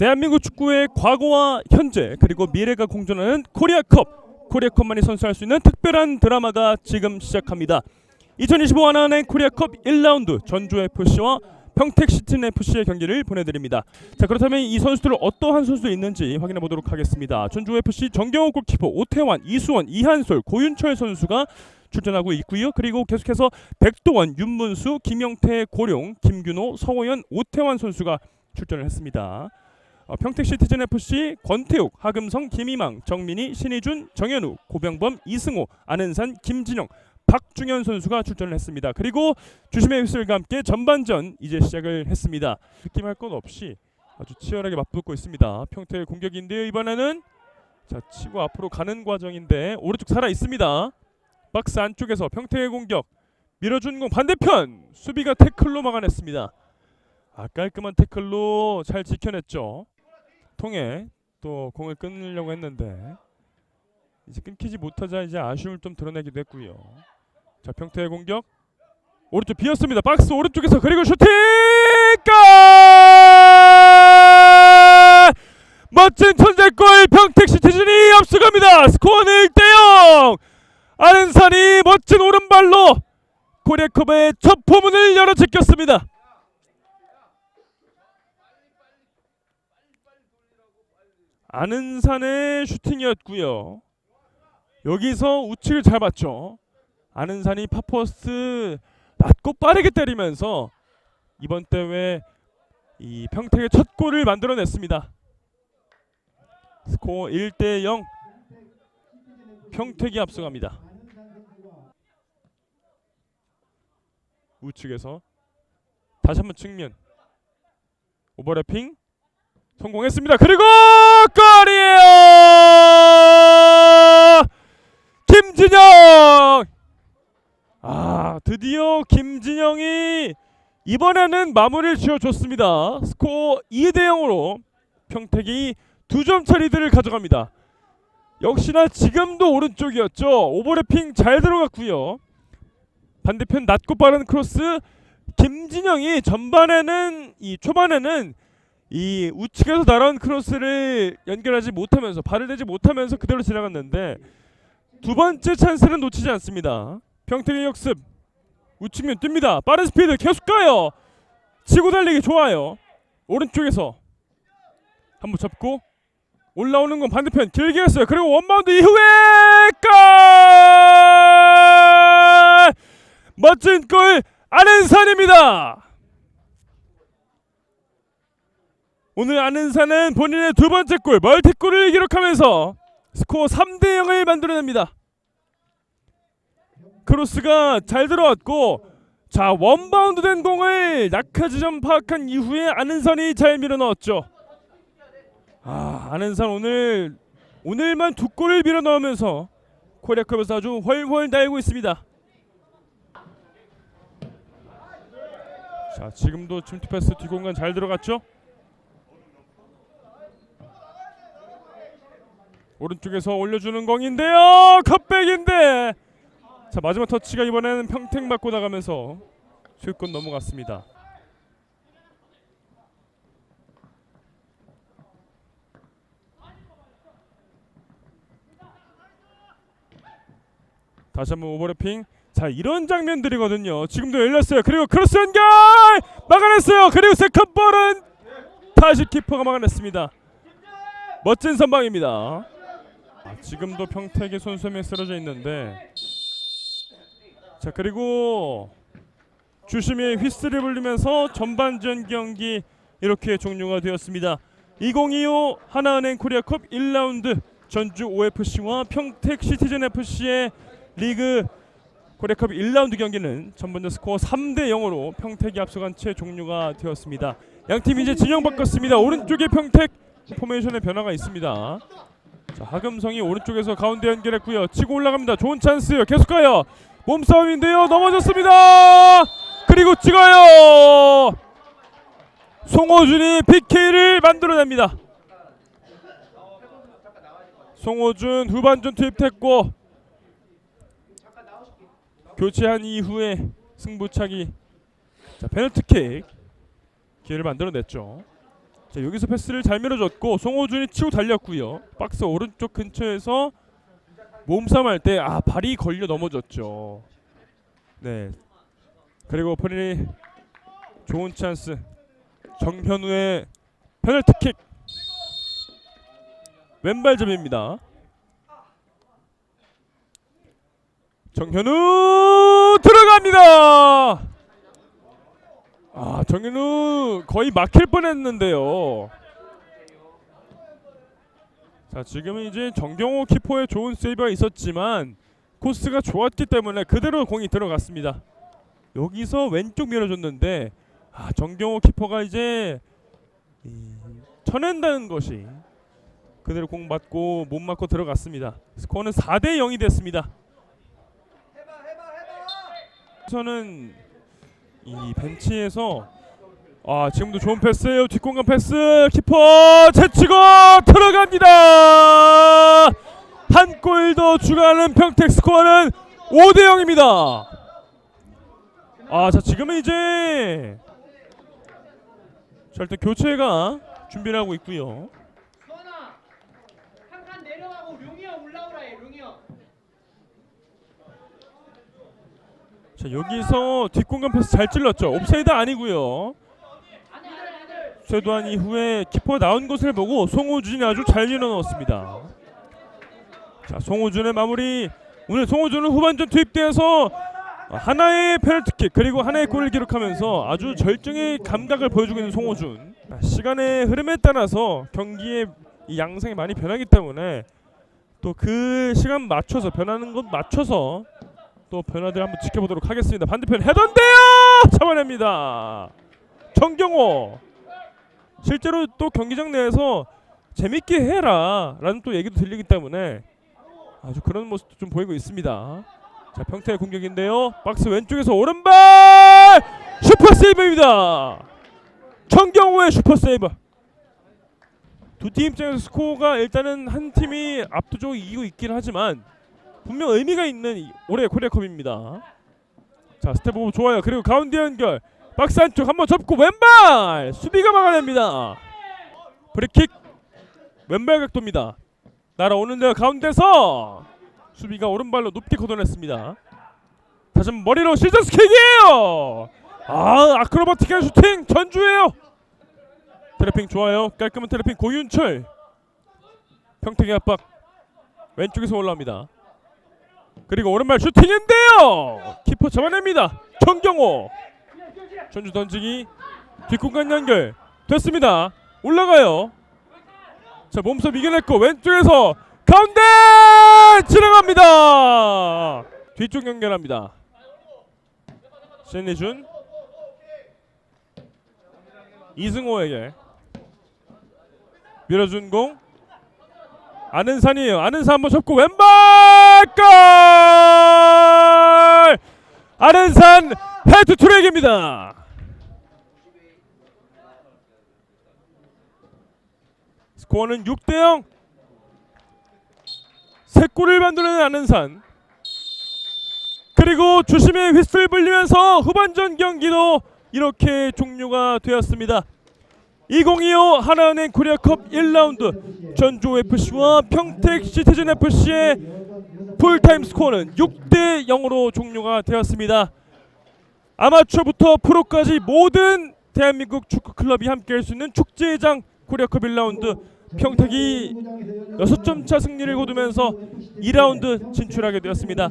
대한민국 축구의 과거와 현재 그리고 미래가 공존하는 코리아컵 코리아컵만이 선수할 수 있는 특별한 드라마가 지금 시작합니다. 2025 하나은행 코리아컵 1라운드 전주 FC와 평택 시즌 FC의 경기를 보내드립니다. 자 그렇다면 이 선수들 어떠한 선수들이 있는지 확인해 보도록 하겠습니다. 전주 FC 정경호 골키퍼, 오태환, 이수원, 이한솔, 고윤철 선수가 출전하고 있고요. 그리고 계속해서 백도원, 윤문수, 김영태, 고룡, 김균호, 서호연, 오태환 선수가 출전을 했습니다. 어, 평택 시티즌 FC 권태욱, 하금성, 김희망, 정민희, 신희준, 정현우, 고병범, 이승호, 안은산, 김진영, 박중현 선수가 출전을 했습니다. 그리고 주심의 휘슬과 함께 전반전 이제 시작을 했습니다. 느낌할 것 없이 아주 치열하게 맞붙고 있습니다. 평택의 공격인데요. 이번에는 자 치고 앞으로 가는 과정인데 오른쪽 살아 있습니다. 박스 안쪽에서 평택의 공격 밀어준 공 반대편 수비가 태클로 막아냈습니다. 아 깔끔한 태클로 잘 지켜냈죠. 통해 또 공을 끊으려고 했는데 이제 끊기지 못하자 이제 아쉬움을 좀 드러내기도 했고요. 자 평택의 공격 오른쪽 비었습니다. 박스 오른쪽에서 그리고 슈팅 골! 멋진 천재골 평택 시티즌이 앞서갑니다. 스코어는 1대0. 아른산이 멋진 오른발로 코리아컵의 첫 포문을 열어 제꼈습니다. 아는산의 슈팅이었고요. 여기서 우측을 잘 봤죠. 아는산이 파포스트 낮고 빠르게 때리면서 이번 대회 이 평택의 첫 골을 만들어냈습니다. 스코어 1대 0 평택이 앞서갑니다. 우측에서 다시 한번 측면 오버래핑 성공했습니다. 그리고 골이에요. 김진영. 아 드디어 김진영이 이번에는 마무리를 지어줬습니다. 스코어 2대 0으로 평택이 두 점차 리드를 가져갑니다. 역시나 지금도 오른쪽이었죠. 오버래핑 잘 들어갔고요. 반대편 낮고 빠른 크로스 김진영이 전반에는 이 초반에는 이 우측에서 날아온 크로스를 연결하지 못하면서 발을 대지 못하면서 그대로 지나갔는데 두 번째 찬스는 놓치지 않습니다. 평택의 역습 우측면 뜁니다. 빠른 스피드 계속 가요. 치고 달리기 좋아요. 오른쪽에서 한 번 잡고 올라오는 건 반대편 길게 했어요. 그리고 원바운드 이후에 골! 멋진 골 안은산입니다. 오늘 안은산은 본인의 두 번째 골 멀티골을 기록하면서 스코어 3대 0을 만들어냅니다. 크로스가 잘 들어왔고 자 원바운드 된 공을 낙하 지점 파악한 이후에 안은산이 잘 밀어 넣었죠. 아 안은산 오늘 오늘만 두 골을 밀어 넣으면서 코리아컵에서 아주 훨훨 날고 있습니다. 자 지금도 침투 패스 뒷공간 잘 들어갔죠? 오른쪽에서 올려주는 공인데요. 컵백인데. 자 마지막 터치가 이번에는 평택 맞고 나가면서 슛골 넘어갔습니다. 다시 한번 오버래핑. 자 이런 장면들이거든요. 지금도 열렸어요. 그리고 크로스 연결! 막아냈어요. 그리고 세컨볼은 다시 키퍼가 막아냈습니다. 멋진 선방입니다. 아, 지금도 평택의 손수에 쓰러져 있는데 자 그리고 주심이 휘슬을 불리면서 전반전 경기 이렇게 종료가 되었습니다 2025 하나은행 코리아컵 1라운드 전주 OFC와 평택 시티즌 FC의 리그 코리아컵 1라운드 경기는 전반전 스코어 3대 0으로 평택이 앞서간 채 종료가 되었습니다. 양팀 이제 진영 바꿨습니다. 오른쪽에 평택 포메이션의 변화가 있습니다. 자, 하금성이 오른쪽에서 가운데 연결했고요. 치고 올라갑니다. 좋은 찬스요. 계속 가요. 몸싸움인데요. 넘어졌습니다. 그리고 찍어요. 송호준이 PK를 만들어냅니다. 송호준 후반전 투입됐고 교체한 이후에 승부차기 자 페널티킥 기회를 만들어냈죠 자 여기서 패스를 잘 밀어줬고 송호준이 치고 달렸고요. 박스 오른쪽 근처에서 몸싸움 할 때 아 발이 걸려 넘어졌죠. 네. 그리고 포린이 좋은 찬스. 정현우의 페널티킥. 왼발잡입니다. 정현우 들어갑니다. 아 정현우 거의 막힐 뻔했는데요. 자 지금은 이제 정경호 키퍼의 좋은 세이브가 있었지만 코스가 좋았기 때문에 그대로 공이 들어갔습니다. 여기서 왼쪽 밀어줬는데 아 정경호 키퍼가 이제 이, 쳐낸다는 것이 그대로 공 맞고 못 맞고 들어갔습니다. 스코어는 4대 0이 됐습니다. 저는 이 벤치에서 아 지금도 좋은 패스예요 뒷공간 패스 키퍼 제치고 들어갑니다! 한 골 더 추가하는 평택 스코어는 5대 0입니다! 아 자 지금은 이제 자 일단 교체가 준비를 하고 있고요. 자 여기서 뒷공간 패스 잘 찔렀죠? 옵사이드 아니고요 쇄도한 이후에 키퍼 나온 것을 보고 송호준이 아주 잘 밀어넣었습니다. 자 송호준의 마무리. 오늘 송호준은 후반전 투입돼서 하나의 페널티킥 그리고 하나의 골을 기록하면서 아주 절정의 감각을 보여주고 있는 송호준. 자, 시간의 흐름에 따라서 경기의 이 양상이 많이 변하기 때문에 또 그 시간 맞춰서 변하는 것 맞춰서 또 변화들 한번 지켜보도록 하겠습니다. 반대편 헤던데요! 잡아냅니다. 정경호 실제로 또 경기장 내에서 재밌게 해라라는 또 얘기도 들리기 때문에 아주 그런 모습도 좀 보이고 있습니다. 자 평택의 공격인데요. 박스 왼쪽에서 오른발 슈퍼 세이브입니다. 정경호의 슈퍼 세이브. 두 팀 입장에서 스코어가 일단은 한 팀이 압도적으로 이기고 있긴 하지만 분명 의미가 있는 이- 올해 코리아컵입니다. 자 스텝 오브 좋아요. 그리고 가운데 연결 박스 안쪽 한번 접고 왼발 수비가 막아냅니다. 브리킥 왼발 각도입니다. 날아오는데요 가운데서 수비가 오른발로 높게 걷어냈습니다. 다시 한번 머리로 시저스 킥이에요. 아 아크로바틱한 슈팅 전주예요. 트래핑 좋아요. 깔끔한 트래핑 고윤철. 평택의 압박 왼쪽에서 올라옵니다. 그리고 오른발 슈팅인데요. 키퍼 잡아냅니다. 정경호. 전주 던지기 뒷공간 연결 됐습니다. 올라가요. 자 몸싸움 이겨냈고 왼쪽에서 가운데 지나갑니다. 뒤쪽 연결합니다. 신리준 이승호에게 밀어준 공 아는산이에요. 아는산 한번 접고 왼발 골! 아는산 헤드 트랙입니다. 스코어는 6대 0. 세 골을 만들어낸 아는산. 그리고 주심의 휘슬 불리면서 후반전 경기도 이렇게 종료가 되었습니다. 2025 하나은행 코리아컵 1라운드 전주 FC와 평택 시티즌 FC의 풀타임 스코어는 6대 0으로 종료가 되었습니다. 아마추어부터 프로까지 모든 대한민국 축구 클럽이 함께할 수 있는 축제장 코리아컵 1라운드 평택이 6점 차 승리를 거두면서 2라운드 진출하게 되었습니다.